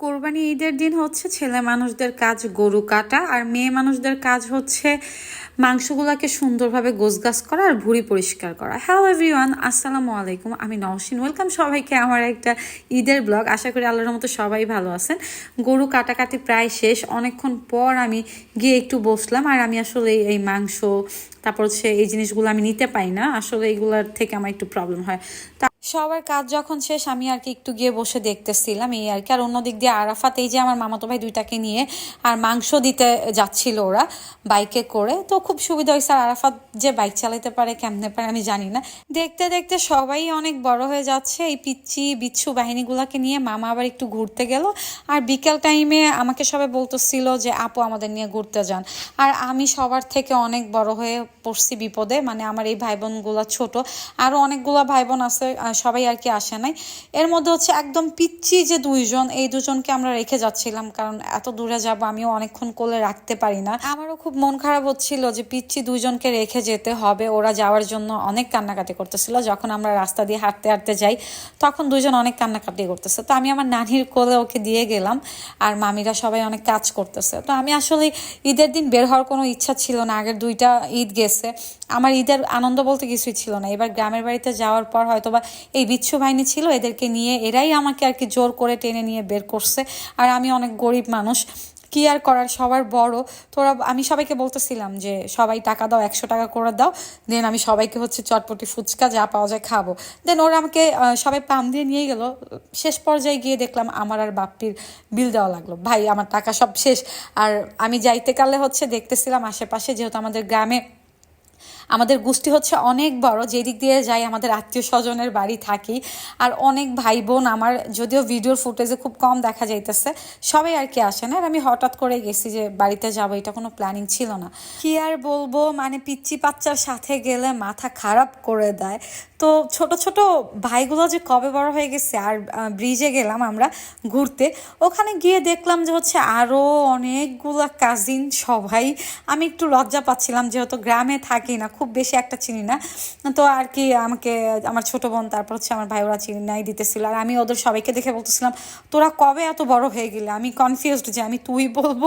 কোরবানি ঈদের দিন হচ্ছে ছেলে মানুষদের কাজ গরু কাটা আর মেয়ে মানুষদের কাজ হচ্ছে মাংসগুলোকে সুন্দরভাবে গোছগাছ করা আর ভুঁড়ি পরিষ্কার করা। হ্যালো এভরিওয়ান আসসালামু আলাইকুম। আমি নওশিন। ওয়েলকাম সবাইকে আমার একটা ঈদের ব্লগ। আশা করি আল্লাহর মতো সবাই ভালো আছেন। গরু কাটাকাটি প্রায় শেষ। অনেকক্ষণ পর আমি গিয়ে একটু বসলাম আর আমি আসলে এই মাংস, তারপর হচ্ছে এই জিনিসগুলো আমি নিতে পাই না। আসলে এগুলোর থেকে আমার একটু প্রবলেম হয়। সবার কাজ যখন শেষ, আমি আর কি একটু গিয়ে বসে দেখতেছিলাম এই আর কি। আর অন্যদিক দিয়ে আরাফাত, এই যে আমার মামাতো ভাই দুইটাকে নিয়ে আর মাংস দিতে যাচ্ছিল ওরা বাইকে করে, তো খুব সুবিধা হয়েছে। আর আরাফাত যে বাইক চালাতে পারে, কেমনে পারে আমি জানি না। দেখতে দেখতে সবাই অনেক বড় হয়ে যাচ্ছে। এই পিচ্ছি বিচ্ছু বাহিনীগুলোকে নিয়ে মামা আবার একটু ঘুরতে গেল। আর বিকেল টাইমে আমাকে সবাই বলতেছিল যে, আপু, আমাদের নিয়ে ঘুরতে যান। আর আমি সবার থেকে অনেক বড় হয়ে পড়ছি বিপদে। মানে আমার এই ভাই বোনগুলো ছোট। আরও অনেকগুলো ভাই বোন আছে সবাই আর কি আসে নাই। এর মধ্যে হচ্ছে একদম পিচ্ছি যে দুইজন, এই দুজনকে আমরা রেখে যাচ্ছিলাম, কারণ এত দূরে যাব আমিও অনেকক্ষণ কোলে রাখতে পারি না। আমারও খুব মন খারাপ হচ্ছিল যে পিচ্ছি দুইজনকে রেখে যেতে হবে, ওরা যাওয়ার জন্য অনেক কান্নাকাটি করতেছিল। যখন আমরা রাস্তা দিয়ে হাঁটতে হাঁটতে যাই, তখন দুজন অনেক কান্নাকাটি করতেছে। তো আমি আমার নানির কোলে ওকে দিয়ে গেলাম, আর মামিরা সবাই অনেক কাজ করতেছে। তো আমি আসলে ঈদের দিন বের হওয়ার কোনো ইচ্ছা ছিল না, আগের দুইটা ঈদ গেছে। আমার ঈদের আনন্দ বলতে কিছুই ছিল না। এবার গ্রামের বাড়িতে যাওয়ার পর হয়তোবা এই বিচ্ছু বাহিনী ছিল, এদেরকে নিয়ে এরাই আমাকে আর কি জোর করে টেনে নিয়ে বের করছে। আর আমি অনেক গরিব মানুষ, কি আর করার? সবার বড়। তোরা, আমি সবাইকে বলতেছিলাম যে, সবাই টাকা দাও, একশো টাকা করে দাও, দেন আমি সবাইকে হচ্ছে চটপটি ফুচকা যা পাওয়া যায় খাব। দেন ওরা আমাকে সবাই পাম দিয়ে নিয়ে গেল। শেষ পর্যায়ে গিয়ে দেখলাম আমার আর বাপ্পির বিল দেওয়া লাগল। ভাই, আমার টাকা সব শেষ। আর আমি যাইতে কালে হচ্ছে দেখতেছিলাম আশেপাশে, যেহেতু আমাদের গ্রামে আমাদের গোষ্ঠী হচ্ছে অনেক বড় যেদিক দিয়ে যাই আমাদের আত্মীয় স্বজনের বাড়ি থাকি। আর অনেক ভাই বোন আমার, যদিও ভিডিওর ফুটেজে খুব কম দেখা যাইতেছে, সবাই আর কি আসে না। আর আমি হঠাৎ করে গেছি যে বাড়িতে যাব, এটা কোনো প্ল্যানিং ছিল না। কি আর বলব মানে পিচ্চি পাচ্চার সাথে গেলে মাথা খারাপ করে দেয়। তো ছোট ছোট ভাইগুলো যে কবে বড় হয়ে গেছে আর ব্রিজে গেলাম আমরা ঘুরতে, ওখানে গিয়ে দেখলাম যে হচ্ছে আরও অনেকগুলা কাজিন সবাই। আমি একটু লজ্জা পাচ্ছিলাম যেহেতু গ্রামে থাকি না, খুব বেশি একটা চিনি না। তো আর কি আমাকে, আমার ছোট বোন, তারপর হচ্ছে আমার ভাই, ওরা চিনি নাই দিতেছিল। আর আমি ওদের সবাইকে দেখে বলতেছিলাম, তোরা কবে এত বড় হয়ে গেলে? আমি কনফিউজড যে আমি তুই বলব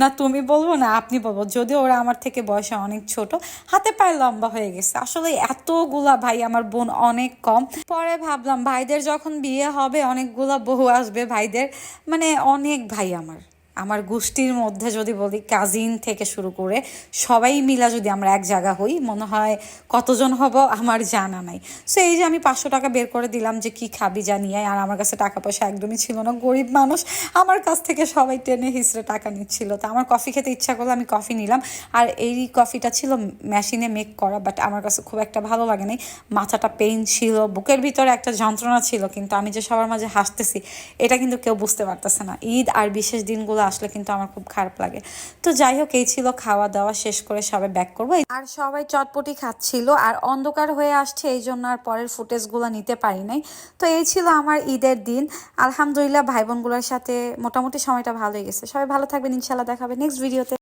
না তুমি বলব না আপনি বলব। যদিও ওরা আমার থেকে বয়সে অনেক ছোট, হাতে পায়ে লম্বা হয়ে গেছে। আসলে এতগুলা ভাই আমার বোন অনেক কম। পরে ভাবলাম, ভাইদের যখন বিয়ে হবে, অনেকগুলো বহু আসবে ভাইদের। মানে অনেক ভাই আমার। আমার গোষ্ঠীর মধ্যে যদি বলি কাজিন থেকে শুরু করে সবাই মিলা যদি আমরা এক জায়গা হই, মনে হয় কতজন হব আমার জানা নাই। সো এই যে আমি পাঁচশো টাকা বের করে দিলাম যে কি খাবি জানিয়ে আর আমার কাছে টাকা পয়সা একদমই ছিল না, গরিব মানুষ, আমার কাছ থেকে সবাই টেনে হিসড়ে টাকা নিচ্ছিল। তো আমার কফি খেতে ইচ্ছা করল আমি কফি নিলাম। আর এই কফিটা ছিল মেশিনে মেক করা বাট আমার কাছে খুব একটা ভালো লাগে নাই। মাথাটা পেইন ছিল, বুকের ভিতরে একটা যন্ত্রণা ছিল, কিন্তু আমি যে সবার মাঝে হাসতেছি, এটা কিন্তু কেউ বুঝতে পারতেছে না। ঈদ আর বিশেষ দিনগুলো আসলে কিন্তু আমার খুব খারাপ লাগে। তো যাই হোক, এই ছিল খাওয়া দাওয়া শেষ করে সবাই ব্যাক করব। আর সবাই চটপটি খাচ্ছিল আর অন্ধকার হয়ে আসছে, এই জন্য আর পরের ফুটেজগুলো নিতে পারি নাই। তো এই ছিল আমার ঈদের দিন। আলহামদুলিল্লাহ, ভাই বোনগুলোর সাথে মোটামুটি সময়টা ভালোই গেছে। সবাই ভালো থাকবেন ইনশাল্লাহ দেখাবে নেক্সট ভিডিওতে